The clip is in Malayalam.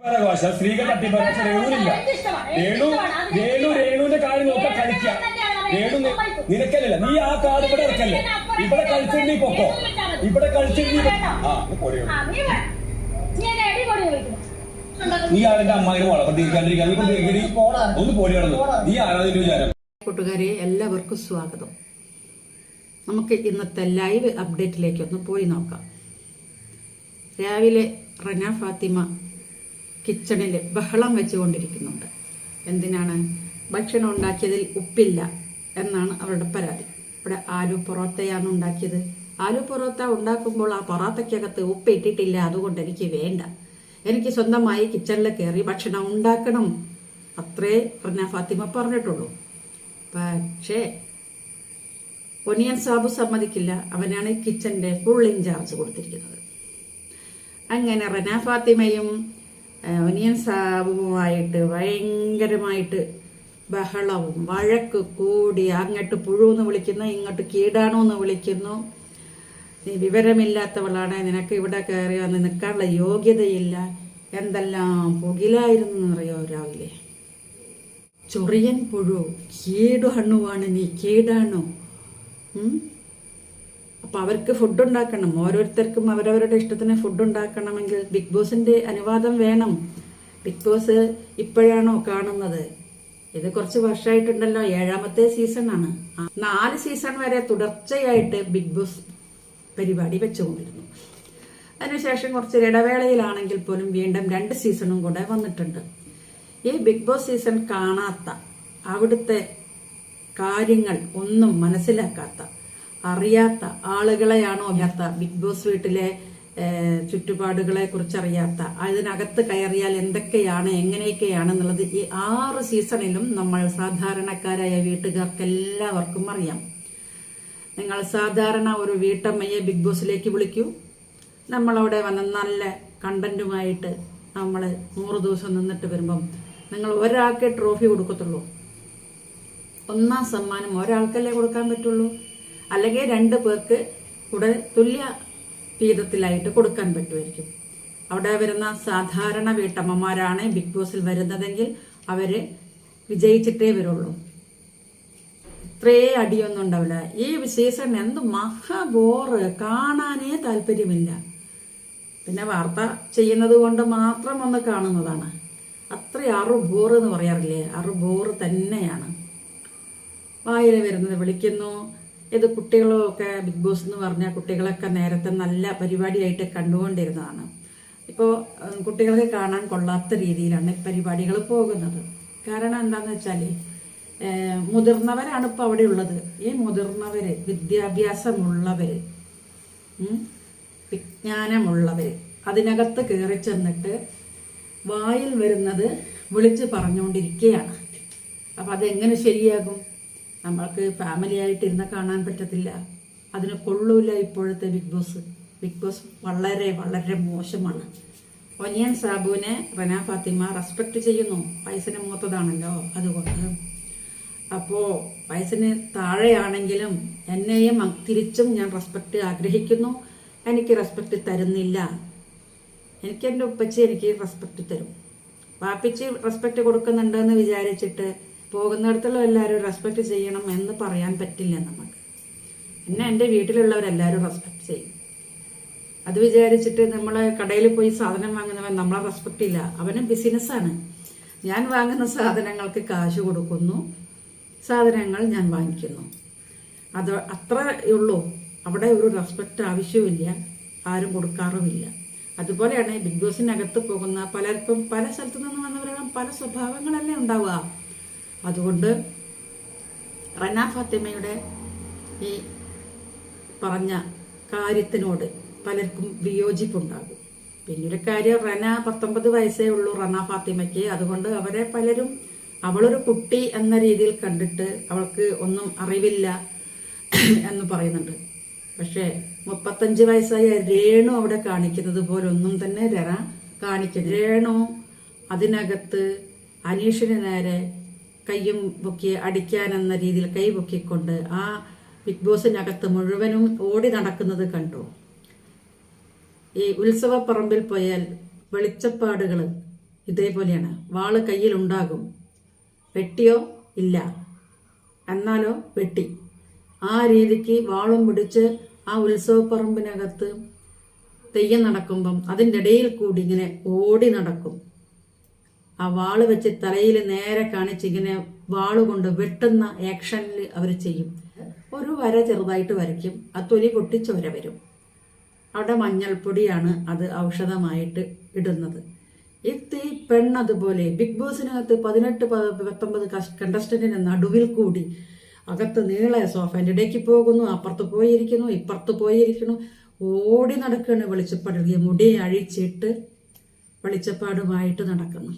ഭാഷ സ്ത്രീകൾ തട്ടിപ്പറ രേണുവില്ല രേണു രേണു രേണുവിന്റെ കാര്യം നോക്കാൻ കളിക്കുക രേണു നിനക്കല്ലല്ല. നീ ആ കാർഡ് ഇവിടെ ഇറക്കല്ലേ ഇവിടെ കളിച്ചിട്ട് നീ പൊക്കോ? ഇവിടെ കളിച്ചിട്ട് നീ ആ നീ പൊടിയോ നീ ആരുടെ അമ്മായിനെ വളർത്താൻ തിരിക്കാണ്ടിരിക്കാൻ നീ കൊണ്ട് തിരിക്കടി. ഒന്ന് പൊടി കിടന്നു നീ ആരാ നിന്റെ വിചാരം? കൂട്ടുകാരെ എല്ലാവർക്കും സ്വാഗതം. നമുക്ക് ഇന്നത്തെ ലൈവ് അപ്ഡേറ്റിലേക്ക് ഒന്ന് പോയി നോക്കാം. രാവിലെ റന ഫാത്തിമ കിച്ചണിൽ ബഹളം വെച്ചുകൊണ്ടിരിക്കുന്നുണ്ട്. എന്തിനാണ്? ഭക്ഷണം ഉണ്ടാക്കിയതിൽ ഉപ്പില്ല എന്നാണ് അവരുടെ പരാതി. ഇവിടെ ആലു പൊറോത്തയാണ് ഉണ്ടാക്കിയത്. ആലു പൊറോത്ത ഉണ്ടാക്കുമ്പോൾ ആ പൊറോത്തയ്ക്കകത്ത് ഉപ്പ് ഇട്ടിട്ടില്ല. അതുകൊണ്ട് എനിക്ക് വേണ്ട. എനിക്ക് സ്വന്തമായി കിച്ചണിൽ കയറി ഭക്ഷണം ഉണ്ടാക്കണം. അത്രേ പറഞ്ഞ ഫാത്തിമ പറഞ്ഞിട്ടുള്ളൂ. പക്ഷേ ഒനിയൻ സാബു സമ്മതിക്കില്ല. അവനാണ് കിച്ചന്റെ ഫുൾ ഇൻചാർജ് കൊടുത്തിരിക്കുന്നത്. അങ്ങനെ റന ഫാത്തിമയും ഒനിയൻ സാബുവുമായിട്ട് ഭയങ്കരമായിട്ട് ബഹളവും വഴക്ക് കൂടി അങ്ങോട്ട് പുഴുവെന്ന് വിളിക്കുന്നു ഇങ്ങോട്ട് കീടാണോ എന്ന് വിളിക്കുന്നു. നീ വിവരമില്ലാത്തവളാണ് നിനക്ക് ഇവിടെ കയറി വന്ന് നിൽക്കാനുള്ള യോഗ്യതയില്ല. എന്തെല്ലാം പുകിലായിരുന്നു എന്നറിയോ രാവിലെ? ചൊറിയൻ പുഴു കീടു ഹണ്ണുവാണ് നീ കീടാണു. ഉം? അപ്പൊ അവർക്ക് ഫുഡ് ഉണ്ടാക്കണം. ഓരോരുത്തർക്കും അവരവരുടെ ഇഷ്ടത്തിന് ഫുഡ് ഉണ്ടാക്കണമെങ്കിൽ ബിഗ് ബോസിന്റെ അനുവാദം വേണം. ബിഗ് ബോസ് ഇപ്പോഴാണോ കാണുന്നത്? ഇത് കുറച്ച് വർഷമായിട്ടുണ്ടല്ലോ ഏഴാമത്തെ സീസണാണ് നാല് സീസൺ വരെ തുടർച്ചയായിട്ട് ബിഗ് ബോസ് പരിപാടി വെച്ചുകൊണ്ടിരുന്നു. അതിനുശേഷം കുറച്ച് ഇടവേളയിലാണെങ്കിൽ പോലും വീണ്ടും രണ്ട് സീസണും കൂടെ വന്നിട്ടുണ്ട്. ഈ ബിഗ് ബോസ് സീസൺ കാണാത്ത അവിടുത്തെ കാര്യങ്ങൾ ഒന്നും മനസ്സിലാക്കാത്ത അറിയാത്ത ആളുകളെയാണോ അറിയാത്ത ബിഗ് ബോസ് വീട്ടിലെ ചുറ്റുപാടുകളെ കുറിച്ച് അറിയാത്ത അതിനകത്ത് കയറിയാൽ എന്തൊക്കെയാണ് എങ്ങനെയൊക്കെയാണ് എന്നുള്ളത് ഈ ആറ് സീസണിലും നമ്മൾ സാധാരണക്കാരായ വീട്ടുകാർക്ക് എല്ലാവർക്കും അറിയാം. നിങ്ങൾ സാധാരണ ഒരു വീട്ടമ്മയെ ബിഗ് ബോസിലേക്ക് വിളിക്കൂ. നമ്മളവിടെ വന്ന നല്ല കണ്ടന്റുമായിട്ട് നമ്മൾ നൂറ് ദിവസം നിന്നിട്ട് വരുമ്പം നിങ്ങൾ ഒരാൾക്കേ ട്രോഫി കൊടുക്കത്തുള്ളൂ. ഒന്നാം സമ്മാനം ഒരാൾക്കല്ലേ കൊടുക്കാൻ പറ്റുള്ളൂ? അല്ലെങ്കിൽ രണ്ട് പേർക്ക് കൂടെ തുല്യ വീതത്തിലായിട്ട് കൊടുക്കാൻ പറ്റുമായിരിക്കും. അവിടെ വരുന്ന സാധാരണ വീട്ടമ്മമാരാണ് ബിഗ് ബോസിൽ വരുന്നതെങ്കിൽ അവർ വിജയിച്ചിട്ടേ വരുള്ളൂ. ഇത്രേ അടിയൊന്നും ഉണ്ടാവില്ല. ഈ സീസൺ എന്ത് മഹാബോറ് കാണാനേ താല്പര്യമില്ല. പിന്നെ വാർത്ത ചെയ്യുന്നത് കൊണ്ട് മാത്രം ഒന്ന് കാണുന്നതാണ്. അത്ര അറു ബോറ് എന്ന് പറയാറില്ലേ? അറു ബോറ് തന്നെയാണ്. വായിൽ വരുന്നത് വിളിക്കുന്നു. ഇത് കുട്ടികളൊക്കെ ബിഗ് ബോസ് എന്ന് പറഞ്ഞ കുട്ടികളൊക്കെ നേരത്തെ നല്ല പരിപാടിയായിട്ട് കണ്ടുകൊണ്ടിരുന്നതാണ്. ഇപ്പോൾ കുട്ടികൾക്ക് കാണാൻ കൊള്ളാത്ത രീതിയിലാണ് പരിപാടികൾ പോകുന്നത്. കാരണം എന്താണെന്ന് വെച്ചാൽ മുതിർന്നവരാണ് ഇപ്പോൾ അവിടെ ഉള്ളത്. ഈ മുതിർന്നവർ വിദ്യാഭ്യാസമുള്ളവർ വിജ്ഞാനമുള്ളവർ അതിനകത്ത് കയറി ചെന്നിട്ട് വായിൽ വരുന്നത് വിളിച്ച് പറഞ്ഞുകൊണ്ടിരിക്കുകയാണ്. അപ്പം അതെങ്ങനെ ശരിയാകും? നമ്മൾക്ക് ഫാമിലി ആയിട്ട് ഇരുന്ന് കാണാൻ പറ്റത്തില്ല. അതിന് കൊള്ളൂല ഇപ്പോഴത്തെ ബിഗ് ബോസ് ബിഗ് ബോസ് വളരെ വളരെ മോശമാണ്. ഒനിയൻ സാബുവിനെ റന ഫാത്തിമ റെസ്പെക്ട് ചെയ്യുന്നു. വയസ്സിന് മൂത്തതാണല്ലോ അതുകൊണ്ട്. അപ്പോൾ വയസ്സിന് താഴെയാണെങ്കിലും എന്നെയും തിരിച്ചും ഞാൻ റെസ്പെക്ട് ആഗ്രഹിക്കുന്നു. എനിക്ക് റെസ്പെക്ട് തരുന്നില്ല. എനിക്ക് എന്റെ ഉപ്പച്ചി എനിക്ക് റെസ്പെക്ട് തരും. വാപ്പിച്ച് റെസ്പെക്ട് കൊടുക്കുന്നുണ്ടെന്ന് വിചാരിച്ചിട്ട് പോകുന്നിടത്തുള്ള എല്ലാവരും റെസ്പെക്ട് ചെയ്യണം എന്ന് പറയാൻ പറ്റില്ല നമുക്ക്. എന്നെ എന്റെ വീട്ടിലുള്ളവരെല്ലാവരും റെസ്പെക്ട് ചെയ്യും. അത് വിചാരിച്ചിട്ട് നമ്മൾ കടയിൽ പോയി സാധനം വാങ്ങുന്നവൻ നമ്മളെ റെസ്പെക്ട് ഇല്ല. അവന് ബിസിനസ്സാണ് ഞാൻ വാങ്ങുന്ന സാധനങ്ങൾക്ക് കാശ് കൊടുക്കുന്നു. സാധനങ്ങൾ ഞാൻ വാങ്ങിക്കുന്നു. അത് അത്ര ഉള്ളൂ. അവിടെ ഒരു റെസ്പെക്റ്റ് ആവശ്യമില്ല ആരും കൊടുക്കാറുമില്ല. അതുപോലെയാണ് ബിഗ് ബോസിനകത്ത് പോകുന്ന പലർക്കും പല സ്ഥലത്തു നിന്ന് വന്നവരാണ് പല സ്വഭാവങ്ങളല്ലേ ഉണ്ടാവുക. അതുകൊണ്ട് റന ഫാത്തിമയുടെ ഈ പറഞ്ഞ കാര്യത്തിനോട് പലർക്കും വിയോജിപ്പുണ്ടാകും. പിന്നൊരു കാര്യം റന പത്തൊമ്പത് വയസ്സേ ഉള്ളൂ റന ഫാത്തിമയ്ക്ക്. അതുകൊണ്ട് അവരെ പലരും അവളൊരു കുട്ടി എന്ന രീതിയിൽ കണ്ടിട്ട് അവൾക്ക് ഒന്നും അറിവില്ല എന്ന് പറയുന്നുണ്ട്. പക്ഷേ മുപ്പത്തഞ്ച് വയസ്സായ രേണു അവിടെ കാണിക്കുന്നത് പോലെ ഒന്നും തന്നെ രണ കാണിക്കുന്നു രേണു അതിനകത്ത് അനീഷിന് നേരെ കയ്യും പൊക്കി അടിക്കാനെന്ന രീതിയിൽ കൈ പൊക്കിക്കൊണ്ട് ആ ബിഗ് ബോസിനകത്ത് മുഴുവനും ഓടി നടക്കുന്നത് കണ്ടു. ഈ ഉത്സവപ്പറമ്പിൽ പോയാൽ വെളിച്ചപ്പാടുകൾ ഇതേപോലെയാണ്. വാൾ കയ്യിലുണ്ടാകും. വെട്ടിയോ? ഇല്ല. എന്നാലോ? വെട്ടി. ആ രീതിക്ക് വാളും പിടിച്ച് ആ ഉത്സവപ്പറമ്പിനകത്ത് തെയ്യം നടക്കുമ്പം അതിന്റെ ഇടയിൽ കൂടി ഇങ്ങനെ ഓടി നടക്കും. ആ വാൾ വെച്ച് തലയിൽ നേരെ കാണിച്ച് ഇങ്ങനെ വാൾ കൊണ്ട് വെട്ടുന്ന ആക്ഷനിൽ അവർ ചെയ്യും. ഒരു വര ചെറുതായിട്ട് വരയ്ക്കും. ആ തൊലി പൊട്ടിച്ച് വര വരും. അവിടെ മഞ്ഞൾപ്പൊടിയാണ് അത് ഔഷധമായിട്ട് ഇടുന്നത്. ഈ പെണ്ണതുപോലെ ബിഗ് ബോസിനകത്ത് പതിനെട്ട് പത്തൊമ്പത് കണ്ടസ്റ്റന്റിന് നടുവിൽ കൂടി അകത്ത് നീളെ സോഫേന്റെ ഇടയ്ക്ക് പോകുന്നു അപ്പുറത്ത് പോയിരിക്കുന്നു ഇപ്പുറത്ത് പോയിരിക്കുന്നു. ഓടി നടക്കുകയാണ് വെളിച്ചപ്പാട് മുടി അഴിച്ചിട്ട് വെളിച്ചപ്പാടുമായിട്ട് നടക്കുന്നു.